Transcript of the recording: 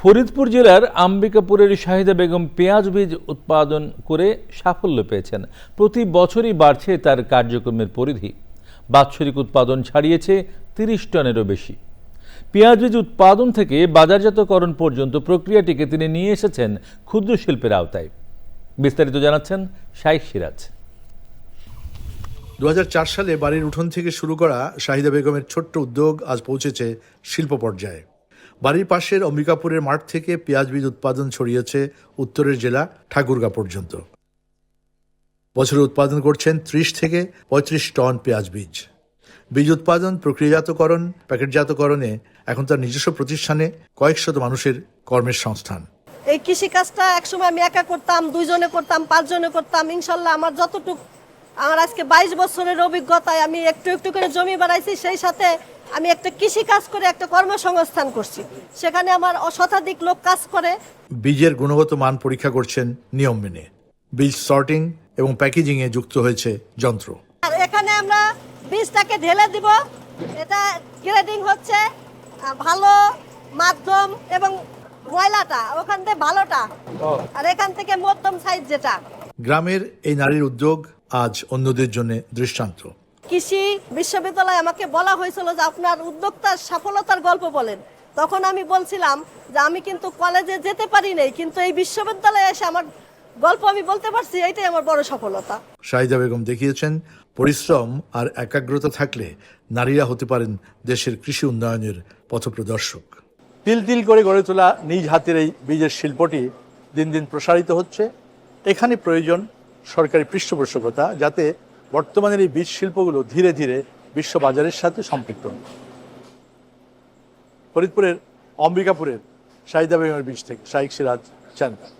ফরিদপুর জেলার আম্বিকাপুরের শাহিদা বেগম পেঁয়াজ বীজ উৎপাদন করে সাফল্য পেয়েছেন। প্রতি বছরই বাড়ছে তার কার্যক্রমের পরিধি। বাৎসরিক উৎপাদন ছাড়িয়েছে তিরিশ টনেরও বেশি। পেঁয়াজ বীজ উৎপাদন থেকে বাজারজাতকরণ পর্যন্ত প্রক্রিয়াটিকে তিনি নিয়ে এসেছেন ক্ষুদ্র শিল্পের আওতায়। বিস্তারিত জানাচ্ছেন শাইখ সিরাজ। দু হাজার চার সালে বাড়ির উঠোন থেকে শুরু করা শাহিদা বেগমের ছোট্ট উদ্যোগ আজ পৌঁছেছে শিল্প পর্যায়ে। বাড়ির পাশের অম্বিকাপুরের মাঠ থেকে পেঁয়াজ বীজ উৎপাদন ছড়িয়েছে উত্তরের জেলা ঠাকুরগা পর্যন্ত। বছরে উৎপাদন করছেন ত্রিশ থেকে পঁয়ত্রিশ টন পেঁয়াজ বীজ। বীজ উৎপাদন প্রক্রিয়াজাতকরণ, প্যাকেটজাতকরণে এখন তার নিজস্ব প্রতিষ্ঠানে কয়েকশত মানুষের কর্মের সংস্থান। এই কৃষি কাজটা একসময় আমি একা করতাম, দুইজনে করতাম, পাঁচজনে করতাম, ইনশাল্লাহ আমার যতটুকু আমার আজকে বাইশ বছরের অভিজ্ঞতায় আমি একটু একটু করে জমি বাড়াইছি সেই সাথে আমি একটা কৃষি কাজ করে একটা কর্মসংস্থান করছি। সেখানে আমার শতাধিক লোক কাজ করে। বীজের গুণগত মান পরীক্ষা করছেন নিয়ম মেনে। বীজ সর্টিং এবং প্যাকেজিংয়ে যুক্ত হয়েছে যন্ত্র। আর এখানে আমরা বীজটাকে ঢেলে দিব। এটা গ্রেডিং হচ্ছে ভালো মাধ্যম এবং ময়লাটা ওখান থেকে ভালোটা। আর এখান থেকে মধ্যম সাইজ যেটা। গ্রামের এই নারীর উদ্যোগ আজ অন্যদের জন্য দৃষ্টান্ত। কৃষি বিশ্ববিদ্যালয়ে আমাকে বলা হয়েছিল যে আপনার উদ্যোক্তার সফলতার গল্প বলেন। তখন আমি বলছিলাম যে আমি কিন্তু কলেজে যেতে পারি নাই কিন্তু এই বিশ্ববিদ্যালয়ে এসে আমার গল্প আমি বলতে পারছি এটাই আমার বড় সফলতা। শাহিদা বেগম দেখিয়েছেন পরিশ্রম আর একাগ্রতা থাকলে নারীরা হতে পারেন দেশের কৃষি উন্নয়নের পথপ্রদর্শক। তিল তিল করে গড়ে তোলা নিজ হাতের এই বীজের শিল্পটি দিন দিন প্রসারিত হচ্ছে। এখানে প্রয়োজন সরকারি পৃষ্ঠপোষকতা যাতে বর্তমানের এই বীজ শিল্পগুলো ধীরে ধীরে বিশ্ব বাজারের সাথে সম্পৃক্ত ফরিদপুরের অম্বিকাপুরের শাহিদা বেগমের বীজ থেকে শাহিক সিরাজ চ্যানেল